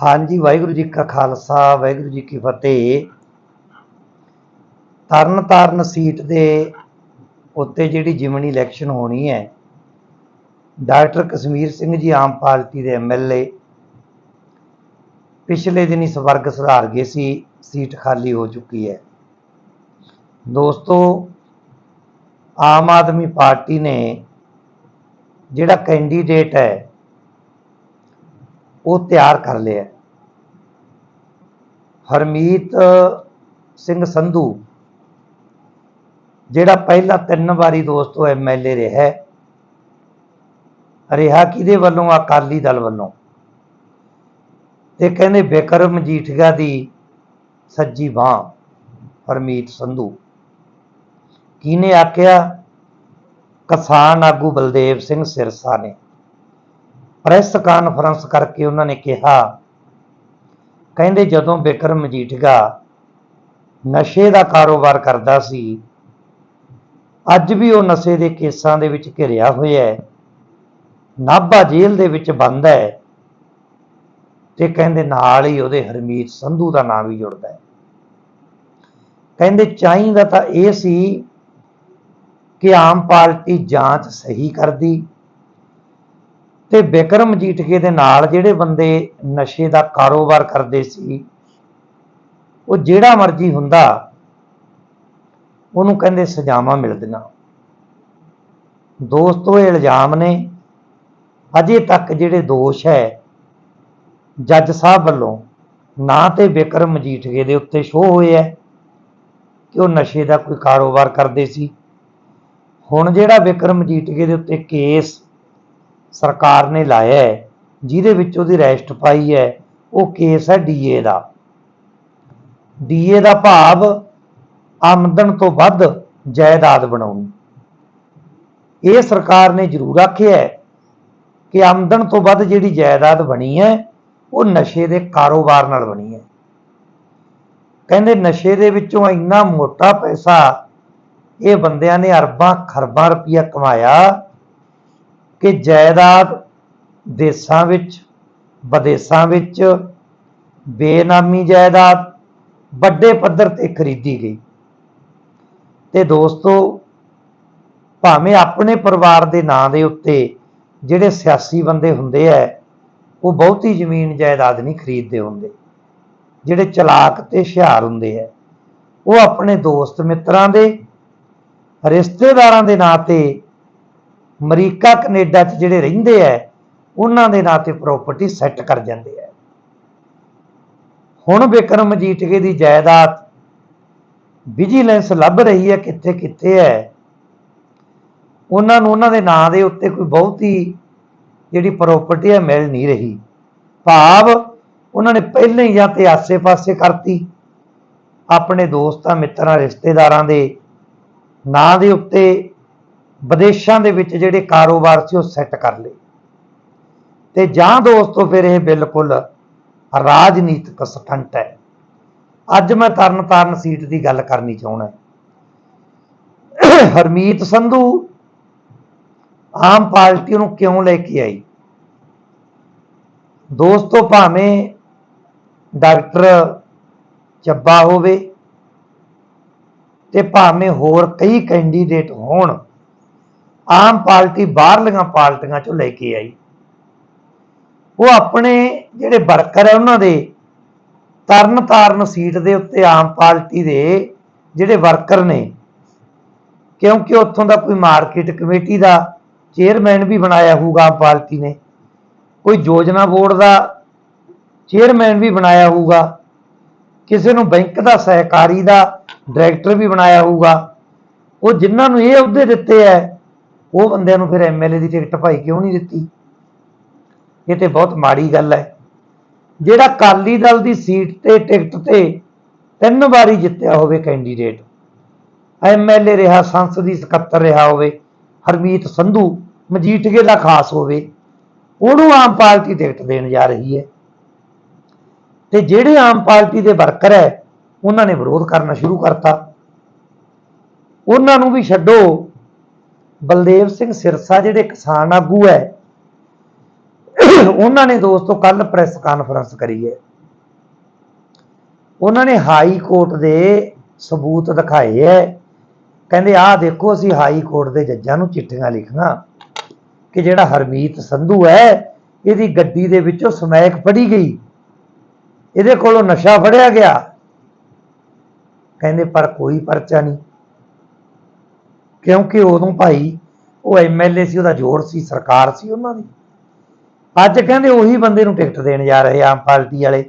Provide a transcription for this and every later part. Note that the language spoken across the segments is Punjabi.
ਹਾਂਜੀ, ਵਾਹਿਗੁਰੂ ਜੀ ਕਾ ਖਾਲਸਾ, ਵਾਹਿਗੁਰੂ ਜੀ ਕੀ ਫਤਿਹ। ਤਰਨ ਤਾਰਨ ਸੀਟ ਦੇ ਉੱਤੇ ਜਿਹੜੀ ਜਿਮਨੀ ਇਲੈਕਸ਼ਨ ਹੋਣੀ ਹੈ, ਡਾਕਟਰ ਕਸ਼ਮੀਰ ਸਿੰਘ ਜੀ ਆਮ ਪਾਰਟੀ ਦੇ ਐਮਐਲਏ ਪਿਛਲੇ ਦਿਨੀ ਸਵਰਗ ਸੁਧਾਰ ਗਏ ਸੀ, ਸੀਟ ਖਾਲੀ ਹੋ ਚੁੱਕੀ ਹੈ। ਦੋਸਤੋ, ਆਮ ਆਦਮੀ ਪਾਰਟੀ ਨੇ ਜਿਹੜਾ ਕੈਂਡੀਡੇਟ ਹੈ ਉਹ ਤਿਆਰ ਕਰ ਲਿਆ। ਹਰਮੀਤ ਸਿੰਘ ਸੰਧੂ, ਜਿਹੜਾ ਪਹਿਲਾਂ ਤਿੰਨ ਵਾਰੀ ਦੋਸਤੋ ਐਮਐਲਏ ਰਿਹਾ ਹੈ। ਰਿਹਾ ਕਿਹਦੇ ਵੱਲੋਂ? ਅਕਾਲੀ ਦਲ ਵੱਲੋਂ। ਤੇ ਕਹਿੰਦੇ ਬਿਕਰਮ ਮਜੀਠੀਆ ਦੀ ਸੱਜੀ ਬਾਹ, ਹਰਮੀਤ ਸੰਧੂ। ਕਿਹਨੇ ਆਖਿਆ? ਕਿਸਾਨ ਆਗੂ ਬਲਦੇਵ ਸਿੰਘ ਸਿਰਸਾ ਨੇ। ਪ੍ਰੈਸ ਕਾਨਫਰੰਸ ਕਰਕੇ ਉਹਨਾਂ ਨੇ ਕਿਹਾ, ਕਹਿੰਦੇ ਜਦੋਂ ਬਿਕਰਮ ਮਜੀਠੀਆ ਨਸ਼ੇ ਦਾ ਕਾਰੋਬਾਰ ਕਰਦਾ ਸੀ, ਅੱਜ ਵੀ ਉਹ ਨਸ਼ੇ ਦੇ ਕੇਸਾਂ ਦੇ ਵਿੱਚ ਘਿਰਿਆ ਹੋਇਆ ਹੈ, ਨਾਭਾ ਜੇਲ੍ਹ ਦੇ ਵਿੱਚ ਬੰਦ ਹੈ ਤੇ ਕਹਿੰਦੇ ਨਾਲ ਹੀ ਉਹਦੇ ਹਰਮੀਤ ਸੰਧੂ ਦਾ ਨਾਮ ਵੀ ਜੁੜਦਾ ਹੈ। ਕਹਿੰਦੇ ਚਾਹੀਦਾ ਤਾਂ ਇਹ ਸੀ ਕਿ ਆਮ ਪਾਰਟੀ ਜਾਂਚ ਸਹੀ ਕਰਦੀ ਤੇ ਬਿਕਰਮ ਜੀਠਕੇ ਦੇ ਨਾਲ ਜਿਹੜੇ ਬੰਦੇ ਨਸ਼ੇ ਦਾ ਕਾਰੋਬਾਰ ਕਰਦੇ ਸੀ, ਉਹ ਜਿਹੜਾ ਮਰਜ਼ੀ ਹੁੰਦਾ, ਉਹਨੂੰ ਕਹਿੰਦੇ ਸਜ਼ਾਵਾਂ ਮਿਲਦੀਆਂ। ਦੋਸਤੋ, ਇਹ ਇਲਜ਼ਾਮ ਨੇ ਅਜੇ ਤੱਕ ਜਿਹੜੇ ਦੋਸ਼ ਹੈ, ਜੱਜ ਸਾਹਿਬ ਵੱਲੋਂ ਨਾ ਤੇ ਬਿਕਰਮ ਮਜੀਠਗੇ ਦੇ ਉੱਤੇ ਸ਼ੋਅ ਹੋਏ ਹੈ ਕਿ ਉਹ ਨਸ਼ੇ ਦਾ ਕੋਈ ਕਾਰੋਬਾਰ ਕਰਦੇ ਸੀ। ਹੁਣ ਜਿਹੜਾ ਬਿਕਰਮ ਮਜੀਠਗੇ ਦੇ ਉੱਤੇ ਕੇਸ ਸਰਕਾਰ ਨੇ ਲਾਇਆ ਹੈ, ਜਿਹਦੇ ਵਿੱਚ ਉਹਦੀ ਰੈਸਟ ਪਾਈ ਹੈ, ਉਹ ਕੇਸ ਹੈ ਡੀਏ ਦਾ। ਡੀਏ ਦਾ ਭਾਵ ਆਮਦਨ ਤੋਂ ਵੱਧ ਜਾਇਦਾਦ ਬਣਾਉਣੀ। ਇਹ ਸਰਕਾਰ ਨੇ ਜ਼ਰੂਰ ਆਖਿਆ ਹੈ ਕਿ ਆਮਦਨ ਤੋਂ ਵੱਧ ਜਿਹੜੀ ਜਾਇਦਾਦ ਬਣੀ ਹੈ, ਉਹ ਨਸ਼ੇ ਦੇ ਕਾਰੋਬਾਰ ਨਾਲ ਬਣੀ ਹੈ। ਕਹਿੰਦੇ ਨਸ਼ੇ ਦੇ ਵਿੱਚੋਂ ਇੰਨਾ ਮੋਟਾ ਪੈਸਾ ਇਹ ਬੰਦਿਆਂ ਨੇ ਅਰਬਾਂ ਖਰਬਾਂ ਰੁਪਈਆ ਕਮਾਇਆ ਕਿ ਜਾਇਦਾਦ ਦੇਸਾਂ ਵਿੱਚ, ਵਿਦੇਸ਼ਾਂ ਵਿੱਚ ਬੇਨਾਮੀ ਜਾਇਦਾਦ ਵੱਡੇ ਪੱਧਰ ਤੇ ਖਰੀਦੀ ਗਈ। ਤੇ ਦੋਸਤੋ, ਭਾਵੇਂ ਆਪਣੇ ਪਰਿਵਾਰ ਦੇ ਨਾਂ ਦੇ ਉੱਤੇ ਜਿਹੜੇ ਸਿਆਸੀ ਬੰਦੇ ਹੁੰਦੇ ਐ ਉਹ ਬਹੁਤੀ ਜ਼ਮੀਨ ਜਾਇਦਾਦ ਨਹੀਂ ਖਰੀਦਦੇ ਹੁੰਦੇ। ਜਿਹੜੇ ਚਲਾਕ ਤੇ ਹੁਸ਼ਿਆਰ ਹੁੰਦੇ ਐ ਉਹ ਆਪਣੇ ਦੋਸਤ ਮਿੱਤਰਾਂ ਦੇ, ਰਿਸ਼ਤੇਦਾਰਾਂ ਦੇ ਨਾਂ ਤੇ ਅਮਰੀਕਾ, ਕੈਨੇਡਾ 'ਚ ਜਿਹੜੇ ਰਹਿੰਦੇ ਐ, ਉਹਨਾਂ ਦੇ ਨਾਂ ਤੇ ਪ੍ਰਾਪਰਟੀ ਸੈੱਟ ਕਰ ਜਾਂਦੇ ਐ। ਹੁਣ ਬਿਕਰਮ ਮਜੀਠੀਏ ਦੀ ਜਾਇਦਾਦ ਵਿਜੀਲੈਂਸ ਲੱਭ ਰਹੀ ਹੈ ਕਿੱਥੇ ਕਿੱਥੇ ਹੈ ਉਹਨਾਂ ਨੂੰ ਉਹਨਾਂ ਦੇ ਨਾਂ ਦੇ ਉੱਤੇ ਕੋਈ ਬਹੁਤੀ ਜਿਹੜੀ ਪ੍ਰਾਪਰਟੀ ਹੈ ਮਿਲ ਨਹੀਂ ਰਹੀ। ਭਾਵ ਉਹਨਾਂ ਨੇ ਪਹਿਲਾਂ ਹੀ ਜਾਂ ਤੇ ਆਸੇ-ਪਾਸੇ ਕਰਤੀ। ਆਪਣੇ ਦੋਸਤਾਂ, ਮਿੱਤਰਾਂ, ਰਿਸ਼ਤੇਦਾਰਾਂ ਦੇ ਨਾਂ ਦੇ ਉੱਤੇ ਵਿਦੇਸ਼ਾਂ ਦੇ ਵਿੱਚ ਜਿਹੜੇ ਕਾਰੋਬਾਰ ਸੀ ਉਹ ਸੈੱਟ ਕਰ ਲਏ। ਤੇ ਜਾਂ ਦੋਸਤੋ ਫਿਰ ਇਹ ਬਿਲਕੁਲ ਰਾਜਨੀਤਿਕ ਸਟੰਟ ਹੈ। ਅੱਜ ਮੈਂ ਤਰਨ ਤਾਰਨ ਸੀਟ ਦੀ ਗੱਲ ਕਰਨੀ ਚਾਹੁੰਦਾ ਹਰਮੀਤ ਸੰਧੂ ਆਮ ਪਾਰਟੀ ਨੂੰ ਕਿਉਂ ਲੈ ਕੇ ਆਈ? ਦੋਸਤੋ ਭਾਵੇਂ ਡਾਕਟਰ ਚੱਬਾ ਹੋਵੇ ਤੇ ਭਾਵੇਂ ਹੋਰ ਕਈ ਕੈਂਡੀਡੇਟ ਹੋਣ ਆਮ ਪਾਰਟੀ ਬਾਹਰਲੀਆਂ ਪਾਰਟੀਆਂ ਚੋਂ ਲੈ ਕੇ ਆਈ। ਉਹ ਆਪਣੇ ਜਿਹੜੇ ਵਰਕਰ ਹੈ ਉਹਨਾਂ ਦੇ ਤਰਨ ਤਾਰਨ ਸੀਟ ਦੇ ਉੱਤੇ ਆਮ ਪਾਰਟੀ ਦੇ ਜਿਹੜੇ ਵਰਕਰ ਨੇ, ਕਿਉਂਕਿ ਉੱਥੋਂ ਦਾ ਕੋਈ ਮਾਰਕੀਟ ਕਮੇਟੀ ਦਾ ਚੇਅਰਮੈਨ ਵੀ ਬਣਾਇਆ ਹੋਊਗਾ ਆਮ ਪਾਰਟੀ ਨੇ, ਕੋਈ ਯੋਜਨਾ ਬੋਰਡ ਦਾ ਚੇਅਰਮੈਨ ਵੀ ਬਣਾਇਆ ਹੋਊਗਾ, ਕਿਸੇ ਨੂੰ ਬੈਂਕ ਦਾ ਸਹਿਕਾਰੀ ਦਾ ਡਾਇਰੈਕਟਰ ਵੀ ਬਣਾਇਆ ਹੋਊਗਾ, ਉਹ ਜਿਨ੍ਹਾਂ ਨੂੰ ਇਹ ਅਹੁਦੇ ਦਿੱਤੇ ਐ ਉਹ ਬੰਦਿਆਂ ਨੂੰ ਫਿਰ ਐਮਐਲਏ ਦੀ ਟਿਕਟ ਭਾਈ ਕਿਉਂ ਨਹੀਂ ਦਿੱਤੀ? ਇਹ ਤੇ ਬਹੁਤ ਮਾੜੀ ਗੱਲ ਹੈ। ਜਿਹੜਾ ਕਾਲੀ ਦਲ ਦੀ ਸੀਟ ਤੇ ਟਿਕਟ ਤੇ ਤਿੰਨ ਵਾਰੀ ਜਿੱਤਿਆ ਹੋਵੇ ਕੈਂਡੀਡੇਟ ਐਮਐਲਏ ਰਿਹਾ, ਸੰਸਦੀ ਸਕੱਤਰ ਰਿਹਾ ਹੋਵੇ, ਹਰਮੀਤ ਸੰਧੂ ਮਜੀਠੀਏ ਦਾ ਖਾਸ ਹੋਵੇ, ਉਹਨੂੰ ਆਮ ਪਾਰਟੀ ਟਿਕਟ ਦੇਣ ਜਾ ਰਹੀ ਹੈ। ਤੇ ਜਿਹੜੇ ਆਮ ਪਾਰਟੀ ਦੇ ਵਰਕਰ ਹੈ, ਉਹਨਾਂ ਨੇ ਵਿਰੋਧ ਕਰਨਾ ਸ਼ੁਰੂ ਕਰਤਾ। ਉਹਨਾਂ ਨੂੰ ਵੀ ਛੱਡੋ। ਬਲਦੇਵ ਸਿੰਘ ਸਿਰਸਾ ਜਿਹੜੇ ਕਿਸਾਨ ਆਗੂ ਹੈ ਉਹਨਾਂ ਨੇ ਦੋਸਤੋ ਕੱਲ ਪ੍ਰੈਸ ਕਾਨਫਰੰਸ ਕਰੀ ਹੈ ਉਹਨਾਂ ਨੇ ਹਾਈ ਕੋਰਟ ਦੇ ਸਬੂਤ ਦਿਖਾਏ ਹੈ ਕਹਿੰਦੇ, ਆਹ ਦੇਖੋ, ਅਸੀਂ ਹਾਈ ਕੋਰਟ ਦੇ ਜੱਜਾਂ ਨੂੰ ਚਿੱਠੀਆਂ ਲਿਖੀਆਂ ਕਿ ਜਿਹੜਾ ਹਰਮੀਤ ਸੰਧੂ ਹੈ ਇਹਦੀ ਗੱਡੀ ਦੇ ਵਿੱਚੋਂ ਸਮੈਕ ਫੜੀ ਗਈ। ਇਹਦੇ ਕੋਲੋਂ ਨਸ਼ਾ ਫੜਿਆ ਗਿਆ। ਕਹਿੰਦੇ, ਪਰ ਕੋਈ ਪਰਚਾ ਨਹੀਂ। ਕਿਉਂਕਿ ਉਦੋਂ ਭਾਈ ਉਹ ਐਮਐਲਏ ਸੀ, ਉਹਦਾ ਜ਼ੋਰ ਸੀ, ਸਰਕਾਰ ਸੀ ਉਹਨਾਂ ਦੀ। ਅੱਜ ਕਹਿੰਦੇ ਉਹੀ ਬੰਦੇ ਨੂੰ ਟਿਕਟ ਦੇਣ ਜਾ ਰਹੇ ਆਮ ਪਾਰਟੀ ਵਾਲੇ।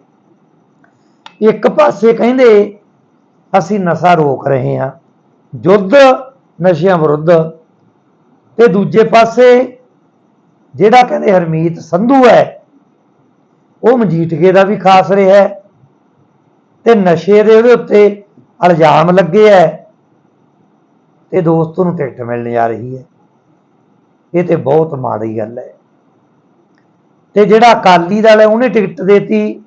ਇੱਕ ਪਾਸੇ ਕਹਿੰਦੇ ਅਸੀਂ ਨਸ਼ਾ ਰੋਕ ਰਹੇ ਹਾਂ ਯੁੱਧ ਨਸ਼ਿਆਂ ਵਿਰੁੱਧ। ਤੇ ਦੂਜੇ ਪਾਸੇ ਜਿਹੜਾ ਕਹਿੰਦੇ ਹਰਮੀਤ ਸੰਧੂ ਹੈ, ਉਹ ਮਜੀਠਗੇ ਦਾ ਵੀ ਖਾਸ ਰਿਹਾ ਹੈ। ਤੇ ਨਸ਼ੇ ਦੇ ਉਹਦੇ ਉੱਤੇ ਇਲਜ਼ਾਮ ਲੱਗੇ ਹੈ। ਤੇ ਦੋਸਤੋ ਨੂੰ ਟਿਕਟ ਮਿਲਣ ਜਾ ਰਹੀ ਹੈ। ਇਹ ਤੇ ਬਹੁਤ ਮਾੜੀ ਗੱਲ ਹੈ। ਤੇ ਜਿਹੜਾ ਅਕਾਲੀ ਦਲ ਹੈ, ਉਹਨੇ ਟਿਕਟ ਦੇਤੀ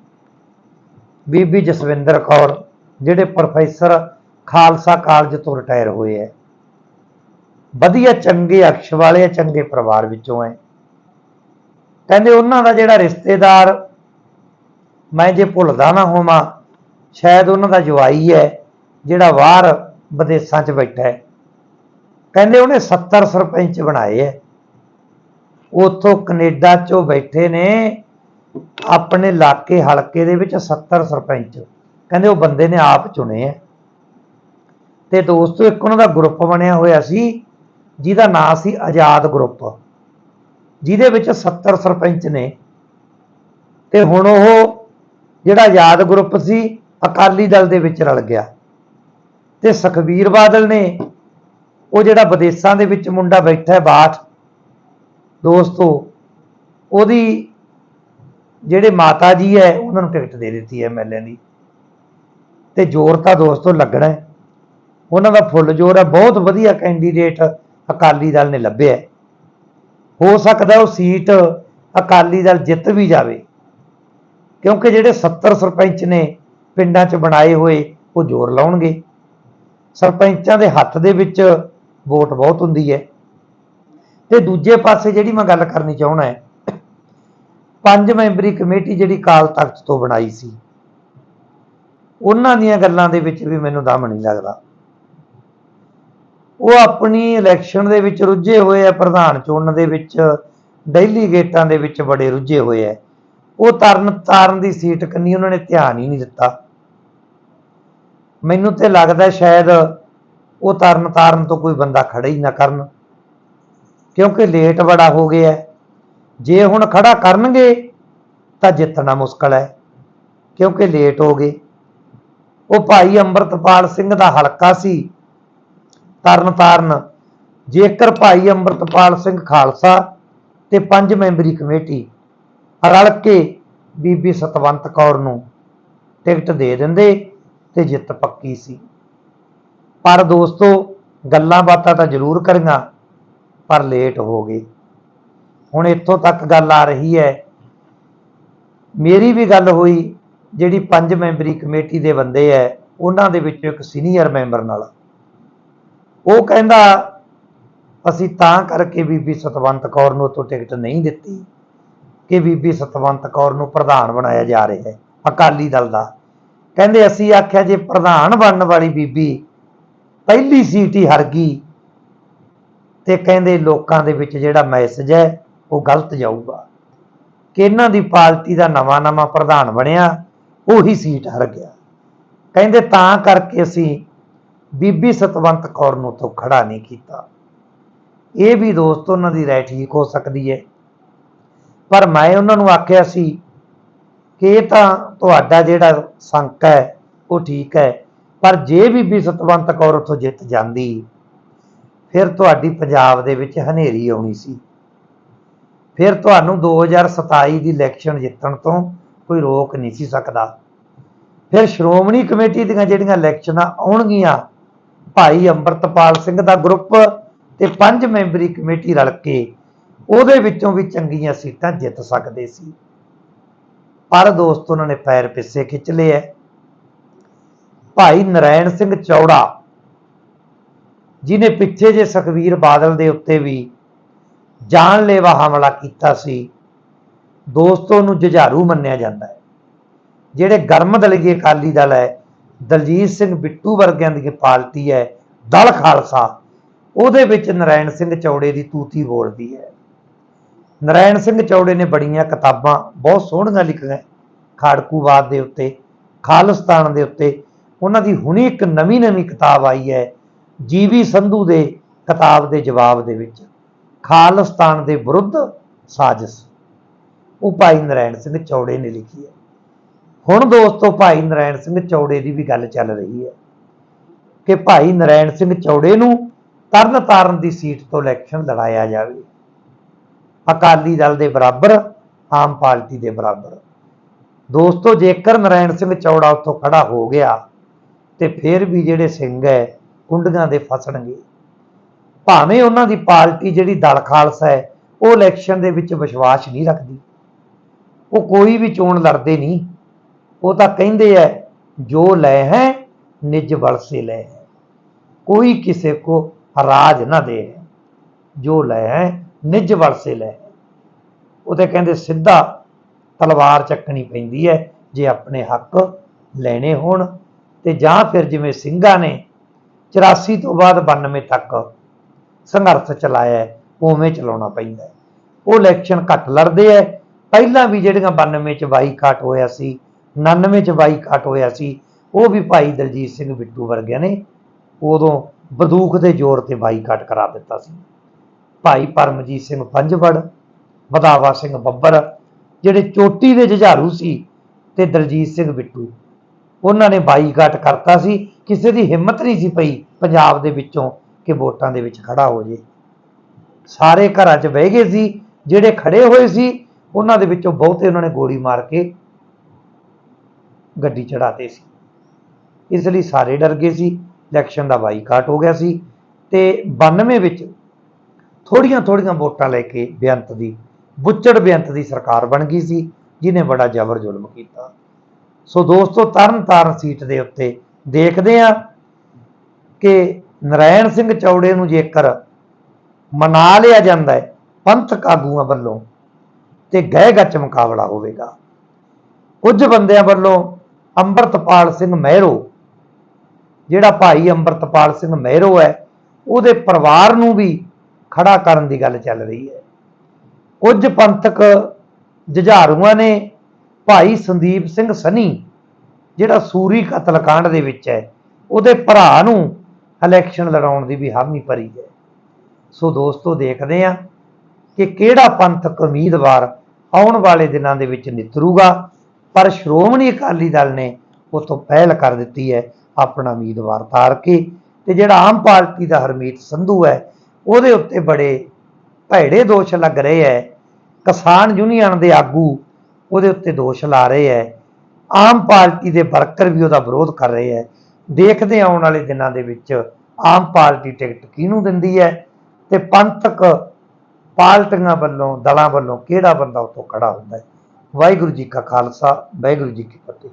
ਬੀਬੀ ਜਸਵਿੰਦਰ ਕੌਰ, ਜਿਹੜੇ ਪ੍ਰੋਫੈਸਰ ਖਾਲਸਾ ਕਾਲਜ ਤੋਂ ਰਿਟਾਇਰ ਹੋਏ ਹੈ। ਵਧੀਆ, ਚੰਗੇ ਅਕਸ਼ ਵਾਲੇ ਚੰਗੇ ਪਰਿਵਾਰ ਵਿੱਚੋਂ ਹੈ। ਕਹਿੰਦੇ ਉਹਨਾਂ ਦਾ ਜਿਹੜਾ ਰਿਸ਼ਤੇਦਾਰ, ਮੈਂ ਜੇ ਭੁੱਲਦਾ ਨਾ ਹੋਵਾਂ, ਸ਼ਾਇਦ ਉਹਨਾਂ ਦਾ ਜਵਾਈ ਹੈ, ਜਿਹੜਾ ਬਾਹਰ ਵਿਦੇਸ਼ਾਂ 'ਚ ਬੈਠਾ ਹੈ। ਕਹਿੰਦੇ ਉਹਨੇ 70 ਸਰਪੰਚ ਬਣਾਏ ਐ। ਉਥੋਂ ਕੈਨੇਡਾ 'ਚੋਂ ਬੈਠੇ ਨੇ, ਆਪਣੇ ਇਲਾਕੇ ਹਲਕੇ ਦੇ ਵਿੱਚ 70 ਸਰਪੰਚ ਕਹਿੰਦੇ ਉਹ ਬੰਦੇ ਨੇ ਆਪ ਚੁਣੇ ਐ। ਤੇ ਦੋਸਤੋ, ਇੱਕ ਉਹਨਾਂ ਦਾ ਗਰੁੱਪ ਬਣਿਆ ਹੋਇਆ ਸੀ, ਜਿਹਦਾ ਨਾਂ ਸੀ ਆਜ਼ਾਦ ਗਰੁੱਪ। ਜਿਹਦੇ ਵਿੱਚ 70 ਸਰਪੰਚ ਨੇ। ਤੇ ਹੁਣ ਉਹ ਜਿਹੜਾ ਆਜ਼ਾਦ ਗਰੁੱਪ ਸੀ, ਅਕਾਲੀ ਦਲ ਦੇ ਵਿੱਚ ਰਲ ਗਿਆ। ਤੇ ਸੁਖਬੀਰ ਬਾਦਲ ਨੇ ਉਹ ਜਿਹੜਾ ਵਿਦੇਸ਼ਾਂ ਦੇ ਵਿੱਚ ਮੁੰਡਾ ਬੈਠਾ ਬਾਠ ਦੋਸਤੋ, ਉਹਦੀ ਜਿਹੜੇ ਮਾਤਾ ਜੀ ਹੈ, ਉਹਨਾਂ ਨੂੰ ਟਿਕਟ ਦੇ ਦਿੱਤੀ ਹੈ ਐਮਐਲਏ ਦੀ ਤੇ ਜ਼ੋਰ ਤਾਂ ਦੋਸਤੋ ਲੱਗਣਾ ਹੈ। ਉਹਨਾਂ ਦਾ ਫੁੱਲ ਜ਼ੋਰ ਹੈ, ਬਹੁਤ ਵਧੀਆ ਕੈਂਡੀਡੇਟ ਅਕਾਲੀ ਦਲ ਨੇ ਲੱਭਿਆ ਹੋ। ਸਕਦਾ ਉਹ ਸੀਟ ਅਕਾਲੀ ਦਲ ਜਿੱਤ ਵੀ ਜਾਵੇ, ਕਿਉਂਕਿ ਜਿਹੜੇ 70 ਸਰਪੰਚ ਨੇ ਪਿੰਡਾਂ 'ਚ ਬਣਾਏ ਹੋਏ, ਉਹ ਜ਼ੋਰ ਲਾਉਣਗੇ। ਸਰਪੰਚਾਂ ਦੇ ਹੱਥ ਦੇ ਵਿੱਚ ਵੋਟ ਬਹੁਤ ਹੁੰਦੀ ਹੈ। ਤੇ ਦੂਜੇ ਪਾਸੇ ਜਿਹੜੀ ਮੈਂ ਗੱਲ ਕਰਨੀ ਚਾਹਣਾ ਹੈ, ਪੰਜ ਮੈਂਬਰੀ ਕਮੇਟੀ ਜਿਹੜੀ ਕਾਲ ਤਖਤ ਤੋਂ ਬਣਾਈ ਸੀ, ਉਹਨਾਂ ਦੀਆਂ ਗੱਲਾਂ ਦੇ ਵਿੱਚ ਵੀ ਮੈਨੂੰ ਦਮ ਨਹੀਂ ਲੱਗਦਾ। ਉਹ ਆਪਣੀ ਇਲੈਕਸ਼ਨ ਦੇ ਵਿੱਚ ਰੁੱਝੇ ਹੋਏ ਆ, ਪ੍ਰਧਾਨ ਚੁਣਨ ਦੇ ਵਿੱਚ ਡੈਲੀ ਗੇਟਾਂ ਦੇ ਵਿੱਚ ਬੜੇ ਰੁੱਝੇ ਹੋਏ ਆ। ਉਹ ਤਰਨ ਤਾਰਨ ਦੀ ਸੀਟ ਕੰਨੀ ਉਹਨਾਂ ਨੇ ਧਿਆਨ ਹੀ ਨਹੀਂ ਦਿੱਤਾ। ਮੈਨੂੰ ਤੇ ਲੱਗਦਾ ਸ਼ਾਇਦ ਉਹ ਤਰਨ ਤਾਰਨ ਤੋਂ ਕੋਈ ਬੰਦਾ ਖੜਾ ਹੀ ਨਾ ਕਰਨ। ਕਿਉਂਕਿ ਲੇਟ ਬੜਾ ਹੋ ਗਿਆ ਜੇ ਹੁਣ ਖੜਾ ਕਰਨਗੇ, ਤਾਂ ਜਿੱਤਣਾ ਮੁਸ਼ਕਲ ਹੈ। ਕਿਉਂਕਿ ਲੇਟ ਹੋ ਗਏ। ਉਹ ਭਾਈ ਅੰਮ੍ਰਿਤਪਾਲ ਸਿੰਘ ਦਾ ਹਲਕਾ ਸੀ। ਤਰਨ ਤਾਰਨ। ਜੇਕਰ ਭਾਈ ਅੰਮ੍ਰਿਤਪਾਲ ਸਿੰਘ ਖਾਲਸਾ ਤੇ ਪੰਜ ਮੈਂਬਰੀ ਕਮੇਟੀ ਰਲ ਕੇ ਬੀਬੀ ਸਤਵੰਤ ਕੌਰ ਨੂੰ ਟਿਕਟ ਦੇ ਦਿੰਦੇ ਤੇ ਜਿੱਤ ਪੱਕੀ ਸੀ। ਪਰ ਦੋਸਤੋ, ਗੱਲਾਂ ਬਾਤਾਂ ਤਾਂ ਜ਼ਰੂਰ ਕਰੀਆਂ, ਪਰ ਲੇਟ ਹੋ ਗਏ ਹੁਣ ਇੱਥੋਂ ਤੱਕ ਗੱਲ ਆ ਰਹੀ ਹੈ। ਮੇਰੀ ਵੀ ਗੱਲ ਹੋਈ, ਜਿਹੜੀ ਪੰਜ ਮੈਂਬਰੀ ਕਮੇਟੀ ਦੇ ਬੰਦੇ ਐ ਉਹਨਾਂ ਦੇ ਵਿੱਚੋਂ ਇੱਕ ਸੀਨੀਅਰ ਮੈਂਬਰ ਨਾਲ। ਉਹ ਕਹਿੰਦਾ, ਅਸੀਂ ਤਾਂ ਕਰਕੇ ਬੀਬੀ ਸਤਵੰਤ ਕੌਰ ਨੂੰ ਉੱਥੋਂ ਟਿਕਟ ਨਹੀਂ ਦਿੱਤੀ ਕਿ ਬੀਬੀ ਸਤਵੰਤ ਕੌਰ ਨੂੰ ਪ੍ਰਧਾਨ ਬਣਾਇਆ ਜਾ ਰਿਹਾ ਹੈ, ਅਕਾਲੀ ਦਲ ਦਾ। ਕਹਿੰਦੇ, ਅਸੀਂ ਆਖਿਆ, ਜੇ ਪ੍ਰਧਾਨ ਬਣਨ ਵਾਲੀ ਬੀਬੀ ਪਹਿਲੀ ਸੀਟ ਹੀ ਹਰ ਗਈ ਤੇ ਕਹਿੰਦੇ ਲੋਕਾਂ ਦੇ ਵਿੱਚ ਜਿਹੜਾ ਮੈਸੇਜ ਹੈ, ਉਹ ਗਲਤ ਜਾਊਗਾ। ਕਿ ਇਹਨਾਂ ਦੀ ਪਾਰਟੀ ਦਾ ਨਵਾਂ ਨਵਾਂ ਪ੍ਰਧਾਨ ਬਣਿਆ, ਉਹੀ ਸੀਟ ਹਰ ਗਿਆ। ਕਹਿੰਦੇ ਤਾਂ ਕਰਕੇ ਅਸੀਂ ਬੀਬੀ ਸਤਵੰਤ ਕੌਰ ਨੂੰ ਤੋਂ ਖੜਾ ਨਹੀਂ ਕੀਤਾ। ਇਹ ਵੀ ਦੋਸਤੋ ਉਹਨਾਂ ਦੀ ਰਾਏ ਠੀਕ ਹੋ ਸਕਦੀ ਹੈ। ਪਰ ਮੈਂ ਉਹਨਾਂ ਨੂੰ ਆਖਿਆ ਸੀ ਕਿ ਇਹ ਤਾਂ ਤੁਹਾਡਾ ਜਿਹੜਾ ਸੰਕ ਹੈ, ਉਹ ਠੀਕ ਹੈ। ਪਰ ਜੇ ਬੀਬੀ ਸਤਵੰਤ ਕੌਰ ਉੱਥੋਂ ਜਿੱਤ ਜਾਂਦੀ, ਫਿਰ ਤੁਹਾਡੀ ਪੰਜਾਬ ਦੇ ਵਿੱਚ ਹਨੇਰੀ ਆਉਣੀ ਸੀ। ਫਿਰ ਤੁਹਾਨੂੰ 2027 ਦੀ ਇਲੈਕਸ਼ਨ ਜਿੱਤਣ ਤੋਂ ਕੋਈ ਰੋਕ ਨਹੀਂ ਸੀ ਸਕਦਾ। ਫਿਰ ਸ਼੍ਰੋਮਣੀ ਕਮੇਟੀ ਦੀਆਂ ਜਿਹੜੀਆਂ ਇਲੈਕਸ਼ਨਾਂ ਆਉਣਗੀਆਂ, ਭਾਈ ਅੰਮ੍ਰਿਤਪਾਲ ਸਿੰਘ ਦਾ ਗਰੁੱਪ ਤੇ ਪੰਜ ਮੈਂਬਰੀ ਕਮੇਟੀ ਰਲ ਕੇ, ਉਹਦੇ ਵਿੱਚੋਂ ਵੀ ਚੰਗੀਆਂ ਸੀਟਾਂ ਜਿੱਤ ਸਕਦੇ ਸੀ। ਪਰ ਦੋਸਤੋ, ਉਹਨਾਂ ਨੇ ਪੈਰ ਪਿੱਛੇ ਖਿੱਚ ਲਏ ਐ ਭਾਈ ਨਰਾਇਣ ਸਿੰਘ ਚੌੜਾ ਜਿਨੇ ਪਿੱਛੇ ਜੇ ਸੁਖਵੀਰ ਬਾਦਲ ਦੇ ਉੱਤੇ ਵੀ ਜਾਨਲੇਵਾ ਹਮਲਾ ਕੀਤਾ ਸੀ, ਦੋਸਤੋ ਨੂੰ ਜੁਝਾਰੂ ਮੰਨਿਆ ਜਾਂਦਾ ਹੈ। ਜਿਹੜੇ ਗਰਮ ਦਲਗੀ ਅਕਾਲੀ ਦਲ ਹੈ, ਦਲਜੀਤ ਸਿੰਘ ਬਿੱਟੂ ਵਰਗਿਆਂ ਦੀ ਪਾਰਟੀ ਹੈ, ਦਲ ਖਾਲਸਾ, ਉਹਦੇ ਵਿੱਚ ਨਰਾਇਣ ਸਿੰਘ ਚੌੜੇ ਦੀ ਤੂਤੀ ਬੋਲਦੀ ਹੈ। ਨਰਾਇਣ ਸਿੰਘ ਚੌੜੇ ਨੇ ਬੜੀਆਂ ਕਿਤਾਬਾਂ, ਬਹੁਤ ਸੋਹਣੀਆਂ ਲਿਖੀਆਂ ਖਾੜਕੂਵਾਦ ਦੇ ਉੱਤੇ, ਖਾਲਿਸਤਾਨ ਦੇ ਉੱਤੇ ਉਹਨਾਂ ਦੀ ਹੁਣੇ ਇੱਕ ਨਵੀਂ ਨਵੀਂ ਕਿਤਾਬ ਆਈ ਹੈ, ਜੀਵੀ ਸੰਧੂ ਦੇ ਕਿਤਾਬ ਦੇ ਜਵਾਬ ਦੇ ਵਿੱਚ, ਖਾਲਿਸਤਾਨ ਦੇ ਵਿਰੁੱਧ ਸਾਜ਼ਿਸ਼। ਉਹ ਭਾਈ ਨਰਾਇਣ ਸਿੰਘ ਚੌੜੇ ਨੇ ਲਿਖੀ ਹੈ। ਹੁਣ ਦੋਸਤੋ, ਭਾਈ ਨਰਾਇਣ ਸਿੰਘ ਚੌੜੇ ਦੀ ਵੀ ਗੱਲ ਚੱਲ ਰਹੀ ਹੈ ਕਿ ਭਾਈ ਨਰਾਇਣ ਸਿੰਘ ਚੌੜੇ ਨੂੰ ਤਰਨ ਤਾਰਨ ਦੀ ਸੀਟ ਤੋਂ ਇਲੈਕਸ਼ਨ ਲੜਾਇਆ ਜਾਵੇ। ਅਕਾਲੀ ਦਲ ਦੇ ਬਰਾਬਰ, ਆਮ ਪਾਰਟੀ ਦੇ ਬਰਾਬਰ। ਦੋਸਤੋ, ਜੇਕਰ ਨਰਾਇਣ ਸਿੰਘ ਚੌੜਾ ਉੱਥੋਂ ਖੜਾ ਹੋ ਗਿਆ ਤੇ ਫਿਰ ਵੀ ਜਿਹੜੇ ਸਿੰਘ ਹੈ ਕੁੰਡੀਆਂ ਦੇ ਫਸਣਗੇ। ਭਾਵੇਂ ਉਹਨਾਂ ਦੀ ਪਾਰਟੀ ਜਿਹੜੀ ਦਲ ਖਾਲਸਾ ਹੈ ਉਹ ਇਲੈਕਸ਼ਨ ਦੇ ਵਿੱਚ ਵਿਸ਼ਵਾਸ ਨਹੀਂ ਰੱਖਦੀ। ਉਹ ਕੋਈ ਵੀ ਚੋਣ ਲੜਦੇ ਨਹੀਂ। ਉਹ ਤਾਂ ਕਹਿੰਦੇ ਐ, ਜੋ ਲੈ ਹੈ, ਨਿਜ ਬਲ ਸੇ ਲੈ ਹੈ। ਕੋਈ ਕਿਸੇ ਕੋ ਰਾਜ ਨਾ ਦੇ। ਜੋ ਲੈ ਹੈ, ਨਿਜ ਬਲ ਸੇ ਲੈ ਹੈ। ਉਹ ਤੇ ਕਹਿੰਦੇ ਸਿੱਧਾ ਤਲਵਾਰ ਚੱਕਣੀ ਪੈਂਦੀ ਹੈ ਜੇ ਆਪਣੇ ਹੱਕ ਲੈਣੇ ਹੋਣ। ਤੇ ਜਾਂ ਫਿਰ ਜਿਵੇਂ ਸਿੰਘਾਂ ਨੇ 84 ਤੋਂ ਬਾਅਦ 92 ਤੱਕ ਸੰਘਰਸ਼ ਚਲਾਇਆ ਉਵੇਂ ਚਲਾਉਣਾ ਪੈਂਦਾ ਉਹ ਇਲੈਕਸ਼ਨ ਘੱਟ ਲੜਦੇ ਐ ਪਹਿਲਾਂ ਵੀ ਜਿਹੜੀਆਂ 92 ਚ ਬਾਈਕਾਟ ਹੋਇਆ ਸੀ 99 ਚ ਬਾਈਕਾਟ ਹੋਇਆ ਸੀ, ਉਹ ਵੀ ਭਾਈ ਦਲਜੀਤ ਸਿੰਘ ਬਿੱਟੂ ਵਰਗਿਆਂ ਨੇ ਉਦੋਂ ਬੰਦੂਕ ਦੇ ਜ਼ੋਰ ਤੇ ਬਾਈਕਾਟ ਕਰਾ ਦਿੱਤਾ ਸੀ। ਭਾਈ ਪਰਮਜੀਤ ਸਿੰਘ ਪੰਜਵੜ ਵਧਾਵਾ ਸਿੰਘ ਬੱਬਰ, ਜਿਹੜੇ ਚੋਟੀ ਦੇ ਜੁਝਾਰੂ ਸੀ, ਤੇ ਦਲਜੀਤ ਸਿੰਘ ਬਿੱਟੂ। ਉਹਨਾਂ ਨੇ ਬਾਈਕਾਟ ਕਰਤਾ ਸੀ। ਕਿਸੇ ਦੀ ਹਿੰਮਤ ਨਹੀਂ ਸੀ ਪਈ ਪੰਜਾਬ ਦੇ ਵਿੱਚੋਂ ਕਿ ਵੋਟਾਂ ਦੇ ਵਿੱਚ ਖੜਾ ਹੋ ਜੇ। ਸਾਰੇ ਘਰਾਂ 'ਚ ਬਹਿ ਗਏ ਸੀ, ਜਿਹੜੇ ਖੜੇ ਹੋਏ ਸੀ, ਉਹਨਾਂ ਦੇ ਵਿੱਚੋਂ ਬਹੁਤੇ ਉਹਨਾਂ ਨੇ ਗੋਲੀ ਮਾਰ ਕੇ ਗੱਡੀ ਚੜਾਤੇ ਸੀ। ਇਸ ਲਈ ਸਾਰੇ ਡਰ ਗਏ ਸੀ। ਇਲੈਕਸ਼ਨ ਦਾ ਬਾਈਕਾਟ ਹੋ ਗਿਆ ਸੀ ਤੇ 92 ਵਿੱਚ ਥੋੜੀਆਂ ਥੋੜੀਆਂ ਵੋਟਾਂ ਲੈ ਕੇ ਬੇਅੰਤ ਦੀ, ਬੁੱਚੜ ਬੇਅੰਤ ਦੀ ਸਰਕਾਰ ਬਣ ਗਈ ਸੀ, ਜਿਹਨੇ ਬੜਾ ਜ਼ਬਰ ਜ਼ੁਲਮ ਕੀਤਾ। ਸੋ ਦੋਸਤੋ ਤਰਨ ਤਾਰਨ ਸੀਟ ਦੇ ਉੱਤੇ ਦੇਖਦੇ ਆ ਕਿ ਨਰਾਇਣ ਸਿੰਘ ਚੌੜੇ ਨੂੰ ਜੇਕਰ ਮਨਾ ਲਿਆ ਜਾਂਦਾ ਹੈ ਪੰਥਕ ਆਗੂਆਂ ਵੱਲੋਂ, ਤੇ ਗਹਿ ਗੱਚ ਮੁਕਾਬਲਾ ਹੋਵੇਗਾ। ਕੁਝ ਬੰਦਿਆਂ ਵੱਲੋਂ ਅੰਮ੍ਰਿਤਪਾਲ ਸਿੰਘ ਮਹਿਰੋ, ਜਿਹੜਾ ਭਾਈ ਅੰਮ੍ਰਿਤਪਾਲ ਸਿੰਘ ਮਹਿਰੋ ਹੈ, ਉਹਦੇ ਪਰਿਵਾਰ ਨੂੰ ਵੀ ਖੜਾ ਕਰਨ ਦੀ ਗੱਲ ਚੱਲ ਰਹੀ ਹੈ। ਕੁਝ ਪੰਥਕ ਜੁਝਾਰੂਆਂ ਨੇ ਭਾਈ ਸੰਦੀਪ ਸਿੰਘ ਸਨੀ, ਜਿਹੜਾ ਸੂਰੀ ਕਤਲकांड ਦੇ ਵਿੱਚ ਹੈ, ਉਹਦੇ ਭਰਾ ਨੂੰ ਇਲੈਕਸ਼ਨ ਲੜਾਉਣ ਦੀ ਵੀ ਹਾਮੀ ਭਰੀ ਹੈ। ਸੋ ਦੋਸਤੋ, ਦੇਖਦੇ ਆ ਕਿ ਕਿਹੜਾ ਪੰਥਕ ਉਮੀਦਵਾਰ ਆਉਣ ਵਾਲੇ ਦਿਨਾਂ ਦੇ ਵਿੱਚ ਨਿਤਰੂਗਾ, ਪਰ ਸ਼੍ਰੋਮਣੀ ਅਕਾਲੀ ਦਲ ਨੇ ਉਹ ਪਹਿਲ ਕਰ ਦਿੱਤੀ ਹੈ ਆਪਣਾ ਉਮੀਦਵਾਰ ਤਾਰ ਕੇ ਤੇ ਜਿਹੜਾ ਆਮ ਪਾਰਟੀ ਦਾ ਹਰਮੀਤ ਸੰਧੂ ਹੈ, ਉਹਦੇ ਉੱਤੇ ਬੜੇ ਭੈੜੇ ਦੋਸ਼ ਲੱਗ ਰਹੇ ਹੈ। ਕਿਸਾਨ ਯੂਨੀਅਨ ਦੇ ਆਗੂ ਉਹਦੇ ਉੱਤੇ ਦੋਸ਼ ਲਾ ਰਹੇ ਹੈ ਆਮ ਪਾਰਟੀ ਦੇ ਵਰਕਰ ਵੀ ਉਹਦਾ ਵਿਰੋਧ ਕਰ ਰਹੇ ਹੈ ਦੇਖਦੇ ਆਉਣ ਵਾਲੇ ਦਿਨਾਂ ਦੇ ਵਿੱਚ ਆਮ ਪਾਰਟੀ ਟਿਕਟ ਕਿਹਨੂੰ ਦਿੰਦੀ ਹੈ ਤੇ ਪੰਥਕ ਪਾਰਟੀਆਂ ਵੱਲੋਂ, ਦਲਾਂ ਵੱਲੋਂ ਕਿਹੜਾ ਬੰਦਾ ਉੱਥੋਂ ਖੜਾ ਹੁੰਦਾ ਹੈ ਵਾਹਿਗੁਰੂ ਜੀ ਕਾ ਖਾਲਸਾ, ਵਾਹਿਗੁਰੂ ਜੀ ਕੀ ਫਤਿਹ।